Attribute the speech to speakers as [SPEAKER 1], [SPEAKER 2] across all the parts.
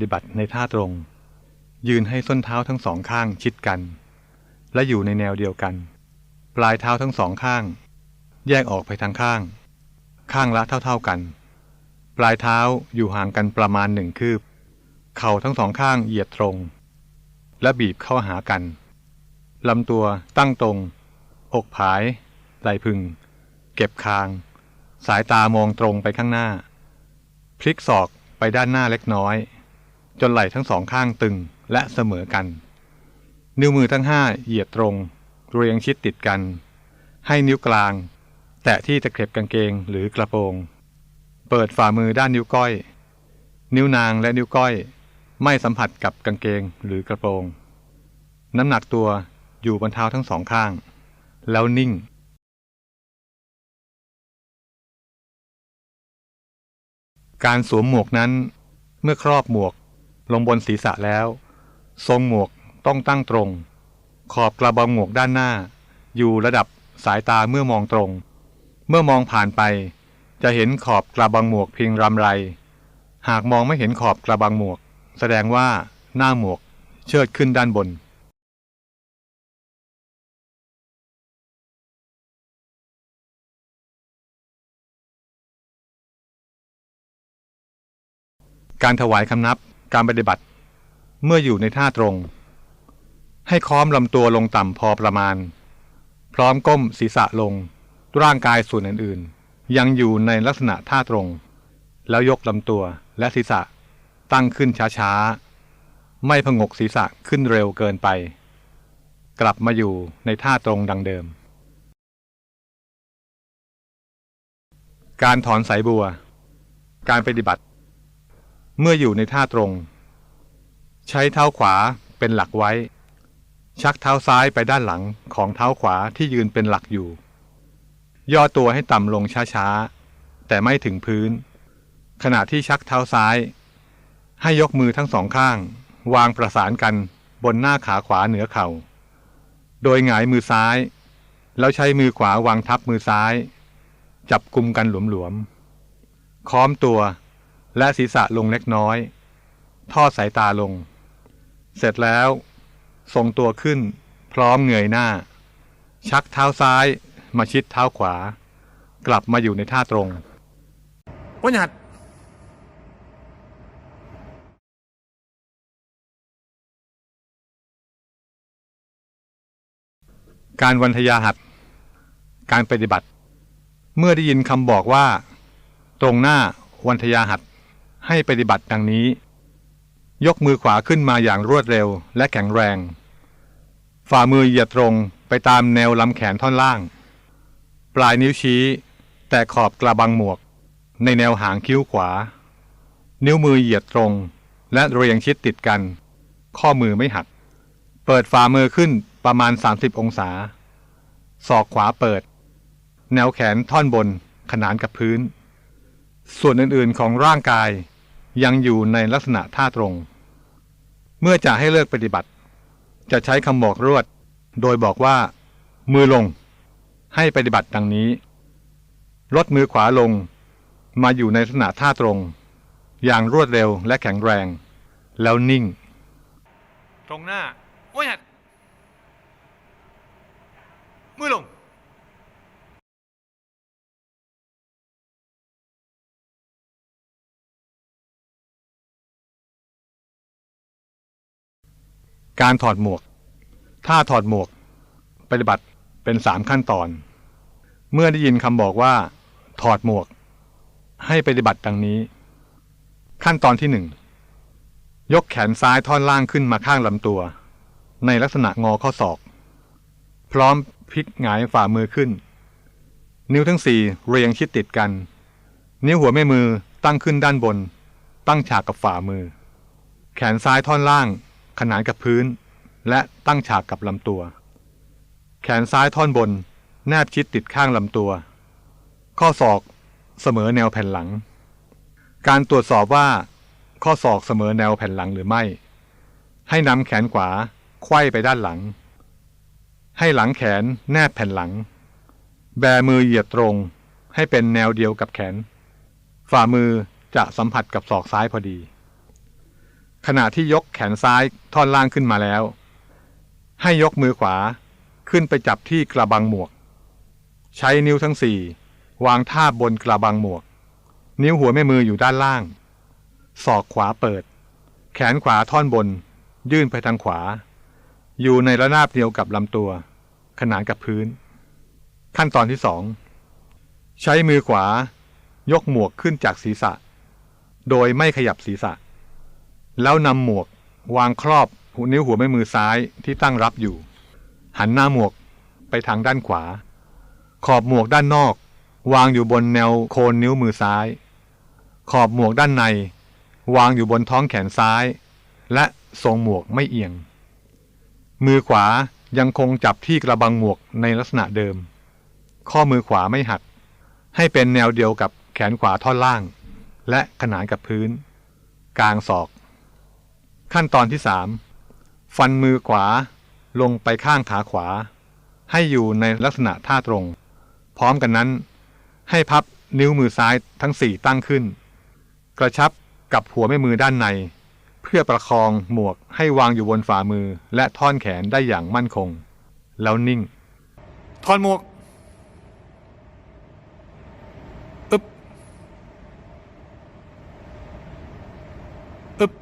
[SPEAKER 1] ฏิบัติในท่าตรง ยืนให้ส้นเท้าทั้งสองข้างชิดกัน และอยู่ในแนวเดียวกัน ปลายเท้าทั้งสองข้าง แยกออกไปทางข้าง ข้างละเท่าๆกัน ปลายเท้าอยู่ห่างกันประมาณหนึ่งคืบ เข่าทั้งสองข้างเหยียดตรง และบีบเข้าหากันลำตัวตั้งตรง อกผาย ไหลพึง เก็บคาง สายตามองตรงไปข้างหน้า พลิกศอกไปด้านหน้าเล็กน้อย จนไหล่ทั้งสองข้างตึงและเสมอกัน นิ้วมือทั้งห้าเหยียดตรง เรียงชิดติดกัน ให้นิ้วกลาง แตะที่ตะเข็บกางเกงหรือกระโปรง เปิดฝ่ามือด้านนิ้วก้อย นิ้วนางและนิ้วก้อย ไม่สัมผัสกับกางเกงหรือกระโปรง น้ำหนักตัวอยู่บนเท้าทั้งสองข้าง แล้วนิ่งการสวมหมวกนั้น เมื่อครอบหมวก ลงบนศีรษะแล้ว ทรงหมวกต้องตั้งตรง ขอบกระบองหมวกด้านหน้า อยู่ระดับสายตาเมื่อมองตรง เมื่อมองผ่านไป จะเห็นขอบกระบังหมวกเพียงรำไร หากมองไม่เห็นขอบกระบังหมวก แสดงว่าหน้าหมวกเชิดขึ้นด้านบน การถวายคำนับ การปฏิบัติ เมื่ออยู่ในท่าตรง ให้ค้อมลำตัวลงต่ำพอประมาณ พร้อมก้มศีรษะลง ร่างกายส่วนอื่นๆ ยังอยู่ในลักษณะท่าตรง แล้วยกลำตัวและศีรษะตั้งขึ้นช้าๆ ไม่พงกศีรษะขึ้นเร็วเกินไป กลับมาอยู่ในท่าตรงดังเดิม การถอนสายบัว การปฏิบัติ เมื่ออยู่ในท่าตรง ใช้เท้าขวาเป็นหลักไว้ ชักเท้าซ้ายไปด้านหลังของเท้าขวาที่ยืนเป็นหลักอยู่ ย่อตัวให้ต่ำลงช้าๆ แต่ไม่ถึงพื้น ขณะที่ชักเท้าซ้าย ให้ยกมือทั้งสองข้าง วางประสานกันบนหน้าขาขวาเหนือเขา่า โดยหงายมือซ้าย แล้วใช้มือขวาวางทับมือซ้าย จับกลุมกันหลวมๆค้อมตัว และศีรษะลงเล็กน้อย ทอดสายตาลง เสร็จแล้ว ทรงตัวขึ้น พร้อมเงยหน้า ชักเท้าซ้าย มาชิดเท้าขวา กลับมาอยู่ในท่าตรง
[SPEAKER 2] วัญญัติ
[SPEAKER 1] การวันทยาหัดการปฏิบัติ เมื่อได้ยินคำบอกว่า ตรงหน้าวันทยาหัด ให้ปฏิบัติดังนี้ ยกมือขวาขึ้นมาอย่างรวดเร็วและแข็งแรง ฝ่ามือเหยียดตรงไปตามแนวลำแขนท่อนล่าง ปลายนิ้วชี้ แต่ขอบกระบังหมวก ในแนวหางคิ้วขวา นิ้วมือเหยียดตรง และเรียงชิดติดกัน ข้อมือไม่หัก เปิดฝ่ามือขึ้นประมาณ 30 องศา ศอกขวาเปิด แนวแขนท่อนบนขนานกับพื้น ส่วนอื่นๆของร่างกาย ยังอยู่ในลักษณะท่าตรง เมื่อจะให้เลิกปฏิบัติ จะใช้คำบอกรวด โดยบอกว่า มือลง ให้ปฏิบัติดังนี้ ลดมือขวาลง มาอยู่ในลักษณะท่าตรง อย่างรวดเร็วและแข็งแรง แล้วนิ่ง
[SPEAKER 2] ตรงหน้าวัญญัติมือลง
[SPEAKER 1] การถอดหมวก ถ้าถอดหมวก ปฏิบัติเป็นสามขั้นตอน เมื่อได้ยินคำบอกว่า ถอดหมวก ให้ปฏิบัติดังนี้ ขั้นตอนที่หนึ่งยกแขนซ้ายท่อนล่างขึ้นมาข้างลำตัว ในลักษณะงอข้อศอก พร้อมพลิกหงายฝ่ามือขึ้น นิ้วทั้งสี่เรียงชิดติดกัน นิ้วหัวแม่มือตั้งขึ้นด้านบน ตั้งฉากกับฝ่ามือ แขนซ้ายท่อนล่าง ขนานกับพื้น และตั้งฉากกับลำตัว แขนซ้ายท่อนบน แนบชิดติดข้างลำตัว ข้อศอกเสมอแนวแผ่นหลัง การตรวจสอบว่าข้อศอกเสมอแนวแผ่นหลังหรือไม่ ให้นำแขนขวาไขว้ไปด้านหลัง ให้หลังแขนแนบแผ่นหลัง แบมือเหยียดตรง ให้เป็นแนวเดียวกับแขน ฝ่ามือจะสัมผัสกับศอกซ้ายพอดี ขณะที่ยกแขนซ้ายท่อนล่างขึ้นมาแล้ว ให้ยกมือขวาขึ้นไปจับที่กระบังหมวก ใช้นิ้วทั้งสี่วางท่าบบนกระบังหมวก นิ้วหัวแม่มืออยู่ด้านล่าง ศอกขวาเปิด แขนขวาท่อนบน ยื่นไปทางขวา อยู่ในระนาบเดียวกับลำตัว ขนานกับพื้น ขั้นตอนที่สองใช้มือขวา ยกหมวกขึ้นจากศีรษะ โดยไม่ขยับศีรษะ แล้วนำหมวก วางครอบนิ้วหัวแม่มือซ้ายที่ตั้งรับอยู่ หันหน้าหมวกไปทางด้านขวา ขอบหมวกด้านนอก วางอยู่บนแนวโคนนิ้วมือซ้าย ขอบหมวกด้านใน วางอยู่บนท้องแขนซ้าย และทรงหมวกไม่เอียง มือขวายังคงจับที่กระบังหมวกในลักษณะเดิม ข้อมือขวาไม่หัก ให้เป็นแนวเดียวกับแขนขวาท่อนล่าง และขนานกับพื้น กลางศอก ขั้นตอนที่สามฟันมือขวาลงไปข้างขาขวา ให้อยู่ในลักษณะท่าตรง พร้อมกันนั้น ให้พับนิ้วมือซ้ายทั้งสี่ตั้งขึ้น กระชับกับหัวแม่มือด้านใน เพื่อประคองหมวกให้วางอยู่บนฝ่ามือและท่อนแขนได้อย่างมั่นคง แล้วนิ่ง
[SPEAKER 2] ถอนหมวก อึบ อึบ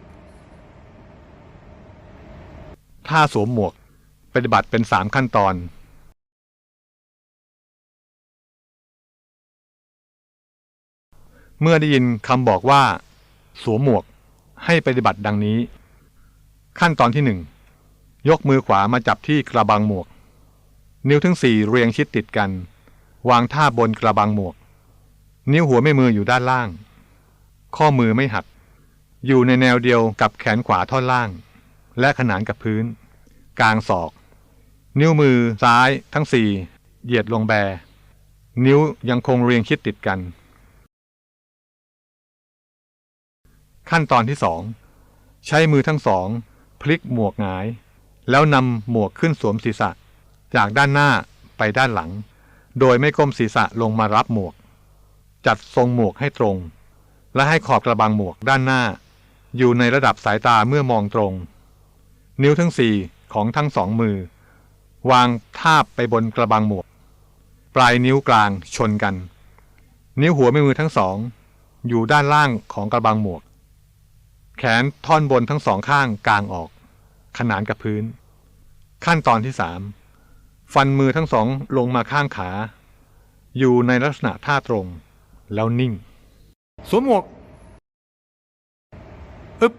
[SPEAKER 1] ท่าสวมหมวก ปฏิบัติเป็นสามขั้นตอนเมื่อได้ยินคำบอกว่า สวมหมวกให้ปฏิบัติดังนี้ ขั้นตอนที่หนึ่งยกมือขวามาจับที่กระบังหมวก นิ้วทั้งสี่เรียงชิดติดกัน วางท่าบนกระบังหมวก นิ้วหัวแม่มืออยู่ด้านล่าง ข้อมือไม่หัก อยู่ในแนวเดียวกับแขนขวาท่อนล่าง และขนานกับพื้น กลางศอก นิ้วมือซ้ายทั้งสี่เหยียดลงแบ นิ้วยังคงเรียงชิดติดกัน ขั้นตอนที่สองใช้มือทั้งสอง พลิกหมวกหงาย แล้วนำหมวกขึ้นสวมศีรษะ จากด้านหน้าไปด้านหลัง โดยไม่ก้มศีรษะลงมารับหมวก จัดทรงหมวกให้ตรง และให้ขอบกระบังหมวกด้านหน้า อยู่ในระดับสายตาเมื่อมองตรง นิ้วทั้งสี่ของทั้งสองมือ วางทาบไปบนกระบังหมวก ปลายนิ้วกลางชนกัน นิ้วหัวแม่มือทั้งสอง อยู่ด้านล่างของกระบังหมวก แขนท่อนบนทั้งสองข้างกลางออก ขนานกับพื้น ขั้นตอนที่สามฟันมือทั้งสองลงมาข้างขา อยู่ในลักษณะท่าตรง แล้วนิ่ง
[SPEAKER 2] สวมหมวก อึบ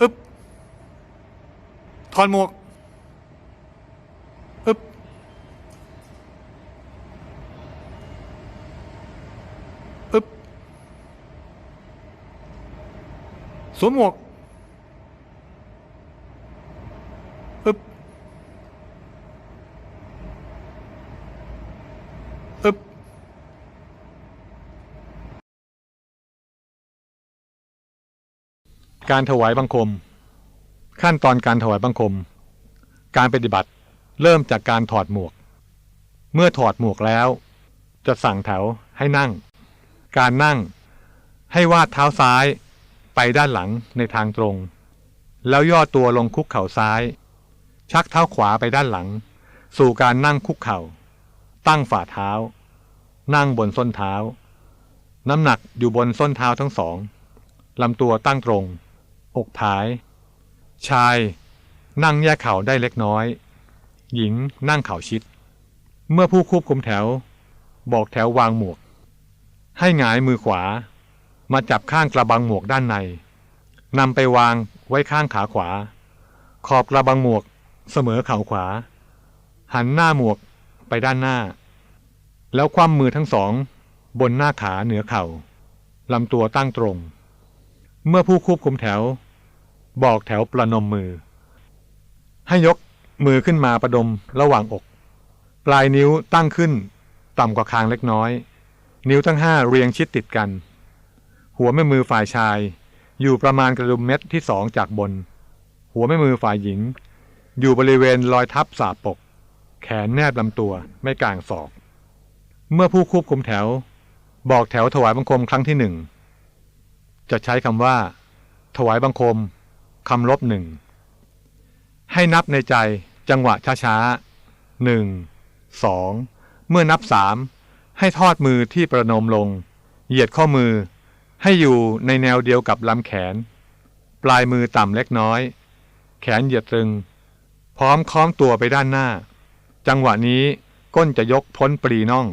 [SPEAKER 2] อึบ ถอนหมวกอึบอึบสวมหมวกอึบอึบ
[SPEAKER 1] การถวายบังคม ขั้นตอนการถวายบังคม การปฏิบัติเริ่มจากการถอดหมวก เมื่อถอดหมวกแล้ว จะสั่งแถวให้นั่ง การนั่งให้วาดเท้าซ้ายไปด้านหลังในทางตรง แล้วย่อตัวลงคุกเข่าซ้าย ชักเท้าขวาไปด้านหลัง สู่การนั่งคุกเข่า ตั้งฝ่าเท้า นั่งบนส้นเท้า น้ำหนักอยู่บนส้นเท้าทั้งสองลำตัวตั้งตรง อกผาย ชายนั่งแยกเข่าได้เล็กน้อย หญิงนั่งเข่าชิด เมื่อผู้ควบคุมแถว บอกแถววางหมวก ให้หงายมือขวา มาจับข้างกระบังหมวกด้านในนำไปวางไว้ข้างขาขวา ขอบกระบังหมวกเสมอเข่าขวา หันหน้าหมวกไปด้านหน้า แล้วคว่ำมือทั้งสอง บนหน้าขาเหนือเข่าลำตัวตั้งตรง เมื่อผู้ควบคุมแถว บอกแถวประนมมือ ให้ยกมือขึ้นมาประดมระหว่างอก ปลายนิ้วตั้งขึ้น ต่ำกว่าคางเล็กน้อย นิ้วทั้งห้าเรียงชิดติดกัน หัวแม่มือฝ่ายชาย อยู่ประมาณกระดุมเม็ดที่สองจากบน หัวแม่มือฝ่ายหญิง อยู่บริเวณรอยทับสาปก แขนแนบลำตัวไม่กลางศอก เมื่อผู้ควบคุมแถว บอกแถวถวายบังคมครั้งที่หนึ่งจะใช้คำว่า ถวายบังคม คำลบหนึ่งให้นับในใจจังหวะช้าๆหนึ่งสองเมื่อนับสามให้ทอดมือที่ประนมลง เหยียดข้อมือ ให้อยู่ในแนวเดียวกับลำแขน ปลายมือต่ำเล็กน้อย แขนเหยียดตรึง พร้อมคล้องตัวไปด้านหน้า จังหวะนี้ก้นจะยกพ้นปรีน่อง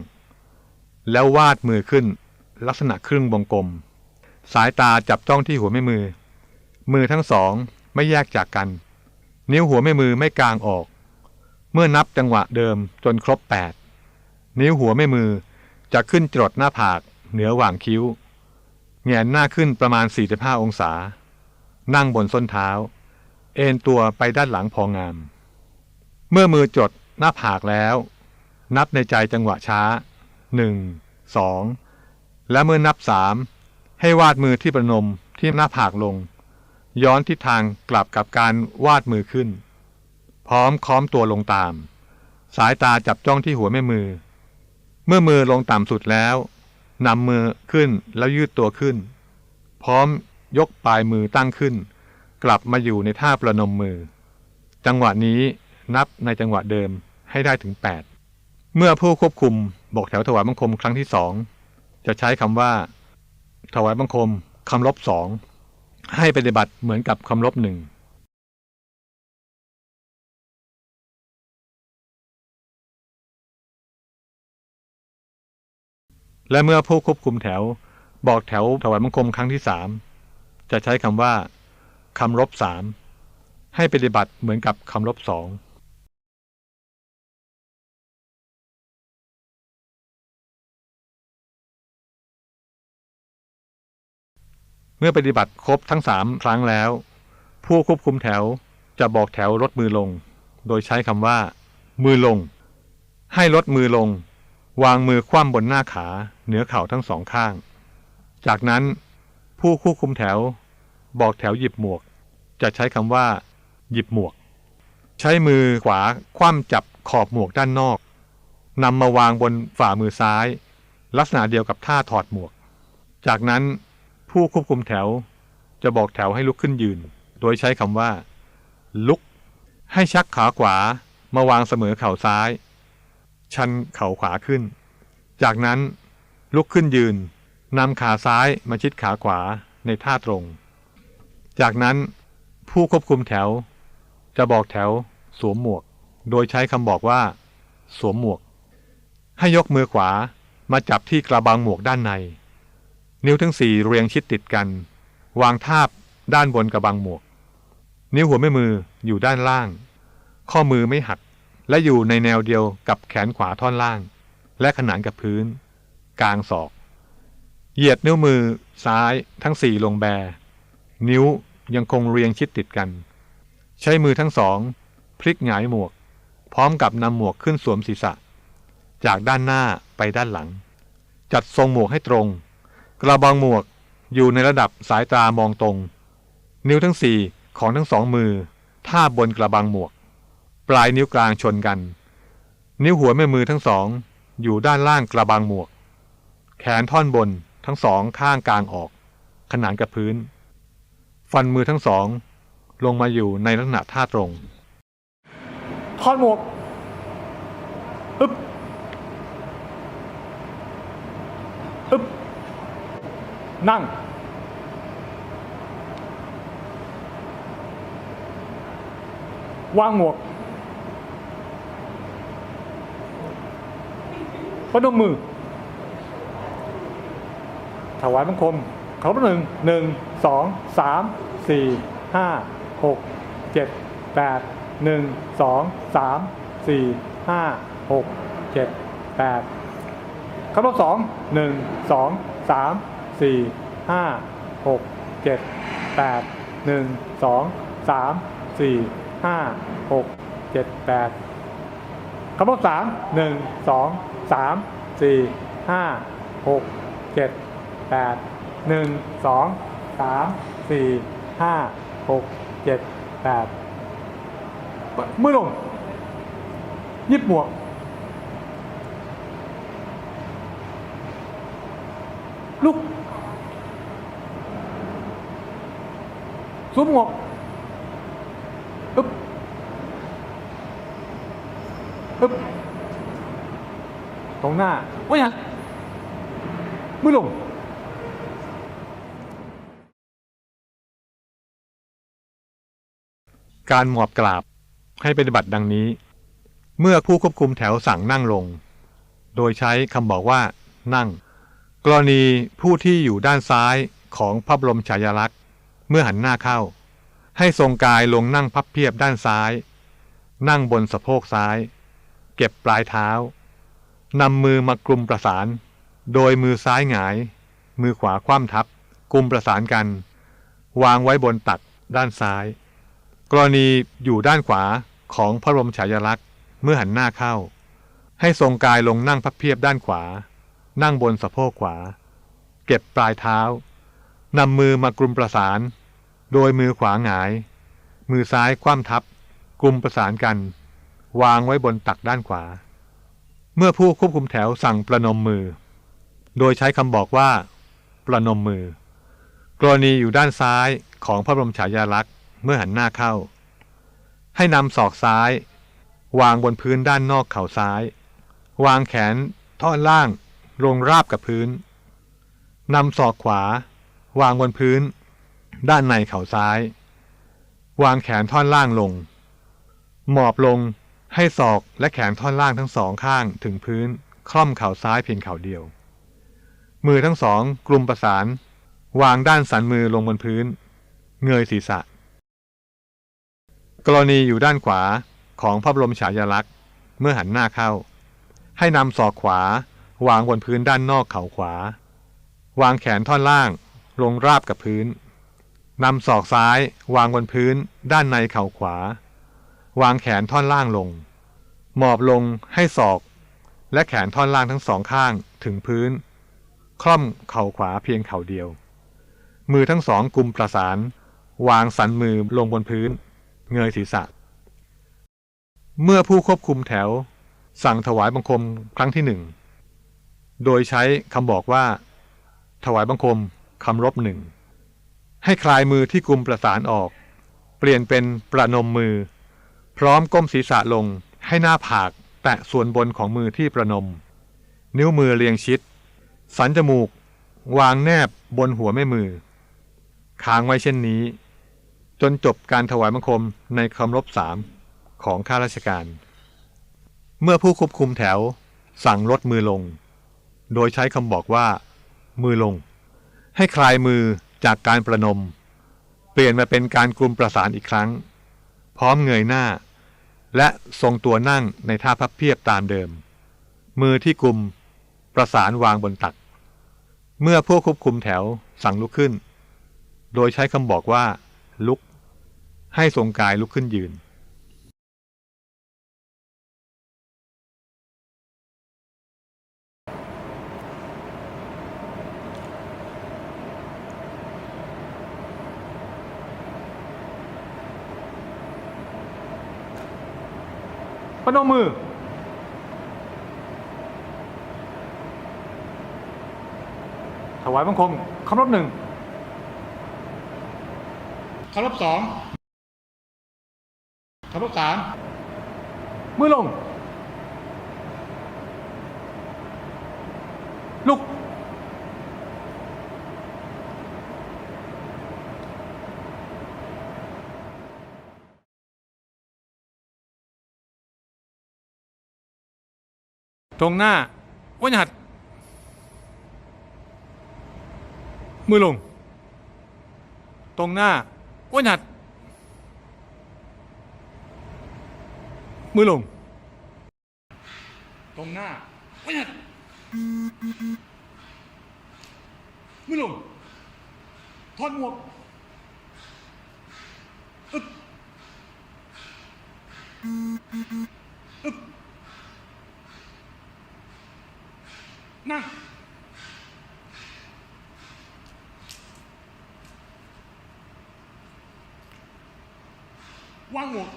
[SPEAKER 1] แล้ววาดมือขึ้น ลักษณะครึ่งวงกลม สายตาจับจ้องที่หัวแม่มือ มือทั้งสองไม่แยกจากกัน นิ้วหัวแม่มือไม่กลางออก เมื่อนับจังหวะเดิมจนครบ 8 นิ้วหัวแม่มือจะขึ้นจรดหน้าผาก เหนือหว่างคิ้ว แงนหน้าขึ้นประมาณ 45 องศา นั่งบนส้นเท้า เอนตัวไปด้านหลังพองาม เมื่อมือจดหน้าผากแล้ว นับในใจจังหวะช้า 1 2 และเมื่อนับสามให้วาดมือที่ประนมที่หน้าผากลง ย้อนทิศทางกลับกับการวาดมือขึ้น พร้อมค้อมตัวลงตาม สายตาจับจ้องที่หัวแม่มือ เมื่อมือลงต่ำสุดแล้วนำมือขึ้นแล้วยืดตัวขึ้น พร้อมยกปลายมือตั้งขึ้น กลับมาอยู่ในท่าประนมมือ จังหวะนี้นับในจังหวะเดิมให้ได้ถึง 8 เมื่อผู้ควบคุมบอกแถวถวายบังคมครั้งที่สองจะใช้คำว่า ถวายบังคมคำลบสอง ให้ปฏิบัติเหมือนกับคำลบหนึ่งและเมื่อผู้ควบคุมแถวบอกแถวถวายบังคมครั้งที่สามจะใช้คำว่าคำลบสามให้ปฏิบัติเหมือนกับคำลบสอง เมื่อปฏิบัติครบทั้งสามครั้งแล้ว ผู้ควบคุมแถวจะบอกแถวลดมือลง โดยใช้คำว่า มือลง ให้ลดมือลง วางมือคว่ำบนหน้าขา เหนือเข่าทั้งสองข้าง จากนั้น ผู้ควบคุมแถว บอกแถวหยิบหมวก จะใช้คำว่า หยิบหมวก ใช้มือขวาคว่ำจับขอบหมวกด้านนอกนำมาวางบนฝ่ามือซ้าย ลักษณะเดียวกับท่าถอดหมวก จากนั้น ผู้ควบคุมแถว จะบอกแถวให้ลุกขึ้นยืน โดยใช้คำว่า ลุก ให้ชักขาขวามาวางเสมอเข่าซ้าย ชันเข่าขวาขึ้น จากนั้นลุกขึ้นยืนนำขาซ้ายมาชิดขาขวาในท่าตรง จากนั้นผู้ควบคุมแถว จะบอกแถว สวมหมวก โดยใช้คำบอกว่า สวมหมวก ให้ยกมือขวามาจับที่กระบังหมวกด้านใน นิ้วทั้งสี่เรียงชิดติดกัน วางทาบด้านบนกระบังหมวก นิ้วหัวแม่มืออยู่ด้านล่าง ข้อมือไม่หัก และอยู่ในแนวเดียวกับแขนขวาท่อนล่าง และขนานกับพื้น กลางศอก เหยียดนิ้วมือซ้ายทั้งสี่ลงแบ นิ้วยังคงเรียงชิดติดกัน ใช้มือทั้งสอง พลิกหงายหมวก พร้อมกับนำหมวกขึ้นสวมศีรษะ จากด้านหน้าไปด้านหลัง จัดทรงหมวกให้ตรง กระบังหมวกอยู่ในระดับสายตามองตรง นิ้วทั้งสี่ของทั้งสองมือท่าบนกระบังหมวก ปลายนิ้วกลางชนกัน นิ้วหัวแม่มือทั้งสอง อยู่ด้านล่างกระบังหมวก แขนท่อนบนทั้งสองข้างกลางออก ขนานกับพื้น ฟันมือทั้งสอง ลงมาอยู่ในลักษณะท่าตรง
[SPEAKER 2] ถอดหมวกอึบอึบ นั่ง วางหมวกปนมมือ ถวายบังคมเขาหนึ่งหนึ่งสองสามสี่ห้าหกเจ็ดแปดหนึ่งสองสามสี่ห้าหกเจ็ดแปดคำรบสองหนึ่งสองสาม สี่ห้าหกเจ็ดแปดหนึ่งสองสามสี่ห้าหกเจ็ดแปดคำรบสามหนึ่งสองสามสี่ห้าหกเจ็ดแปดหนึ่งสองสามสี่ห้าหกเจ็ดแปดมือลงยิบหมวกลุก สวมหมวกอึ๊บอึ๊บตรงหน้าว่าอย่างมือลง
[SPEAKER 1] การหมอบกราบให้ปฏิบัติดังนี้ เมื่อผู้ควบคุมแถวสั่งนั่งลง โดยใช้คำบอกว่า นั่ง กรณีผู้ที่อยู่ด้านซ้ายของพระบรมฉายาลักษณ์ เมื่อหันหน้าเข้า ให้ทรงกายลงนั่งพับเพียบด้านซ้าย นั่งบนสะโพกซ้าย เก็บปลายเท้านำมือมากลุ่มประสาน โดยมือซ้ายหงาย มือขวาคว่ำทับกลุ่มประสานกัน วางไว้บนตักด้านซ้าย กรณีอยู่ด้านขวาของพระบรมฉายาลักษณ์เมื่อหันหน้าเข้า ให้ทรงกายลงนั่งพับเพียบด้านขวา นั่งบนสะโพกขวา เก็บปลายเท้านำมือมากลุ่มประสาน โดยมือขวาหงาย มือซ้ายคว่ำทับกลุ่มประสานกัน วางไว้บนตักด้านขวา เมื่อผู้ควบคุมแถวสั่งประนมมือ โดยใช้คำบอกว่า ประนมมือ กรณีอยู่ด้านซ้ายของพระบรมฉายาลักษณ์เมื่อหันหน้าเข้า ให้นำศอกซ้าย วางบนพื้นด้านนอกเข่าซ้าย วางแขนท่อนล่างลงราบกับพื้นนำศอกขวา วางบนพื้น ด้านในเข่าซ้าย วางแขนท่อนล่างลง หมอบลงให้ศอกและแขนท่อนล่างทั้งสองข้างถึงพื้น คล่อมเข่าซ้ายเพียงเข่าเดียว มือทั้งสองกลุ่มประสาน วางด้านสันมือลงบนพื้น เงยศีรษะ กรณีอยู่ด้านขวาของพระบรมฉายาลักษณ์เมื่อหันหน้าเข้า ให้นำศอกขวา วางบนพื้นด้านนอกเข่าขวา วางแขนท่อนล่าง ลงราบกับพื้น นำศอกซ้ายวางบนพื้น ด้านในเข่าขวา วางแขนท่อนล่างลง หมอบลงให้ศอก และแขนท่อนล่างทั้งสองข้างถึงพื้น คล่อมเข่าขวาเพียงเข่าเดียว มือทั้งสองกุมประสาน วางสันมือลงบนพื้น เงยศีรษะ เมื่อผู้ควบคุมแถว สั่งถวายบังคมครั้งที่หนึ่ง โดยใช้คำบอกว่า ถวายบังคมคำรบหนึ่ง ให้คลายมือที่กุมประสานออก เปลี่ยนเป็นประนมมือ พร้อมก้มศีรษะลงให้หน้าผากแตะส่วนบนของมือที่ประนม นิ้วมือเรียงชิด สันจมูก วางแนบบนหัวแม่มือ ค้างไว้เช่นนี้ จนจบการถวายบังคมในคำรบสามของข้าราชการ เมื่อผู้ควบคุมแถวสั่งลดมือลง โดยใช้คำบอกว่า มือลง ให้คลายมือ จากการประนม เปลี่ยนมาเป็นการกลุ่มประสานอีกครั้ง พร้อมเงยหน้า และทรงตัวนั่งในท่าพับเพียบตามเดิม มือที่กลุ่มประสานวางบนตัก เมื่อผู้ควบคุมแถวสั่งลุกขึ้น โดยใช้คำบอกว่า ลุก ให้ทรงกายลุกขึ้นยืน
[SPEAKER 2] นมมือ ถวายบังคมคำรบหนึ่งคำรบสองคำรบสามมือลง ตรงหน้าวัญหัด มือลง ตรงหน้าวัญหัด มือลง ตรงหน้าวัญหัด มือลง ถอดหมวกอึ๊บอึ๊บ นะว่างหมด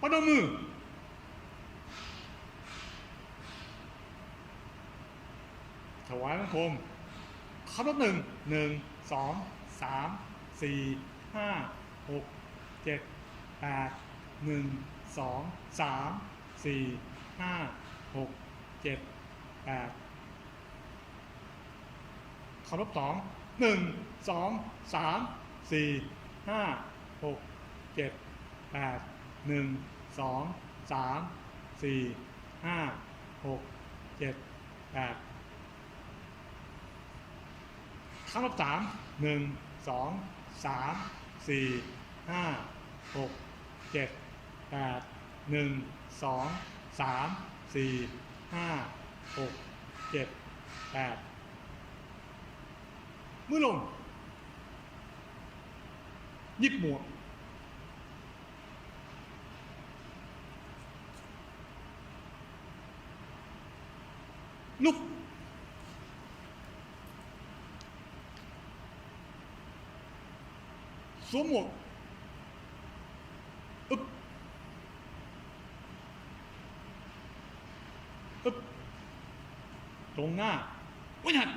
[SPEAKER 2] ปนมือถวายพระคมคำนับหนึ่งหนึ่งสองสามสี่ห้าหกเจ็ด แปดหนึ่งสองสามสี่ห้าหกเจ็ดแปดเคารพสองหนึ่งสองสามสี่ห้าหกเจ็ดแปดหนึ่งสองสามสี่ห้าหกเจ็ดแปดครั้งที่สามหนึ่งสองสามสี่ห้าหก เจ็ดแปดหนึ่งสองสามสี่ห้าหกเจ็ดแปดมือลงยิบหมวกลุกสวมหมวกอึ๊บอึ๊บตร งหน้าไว้หัน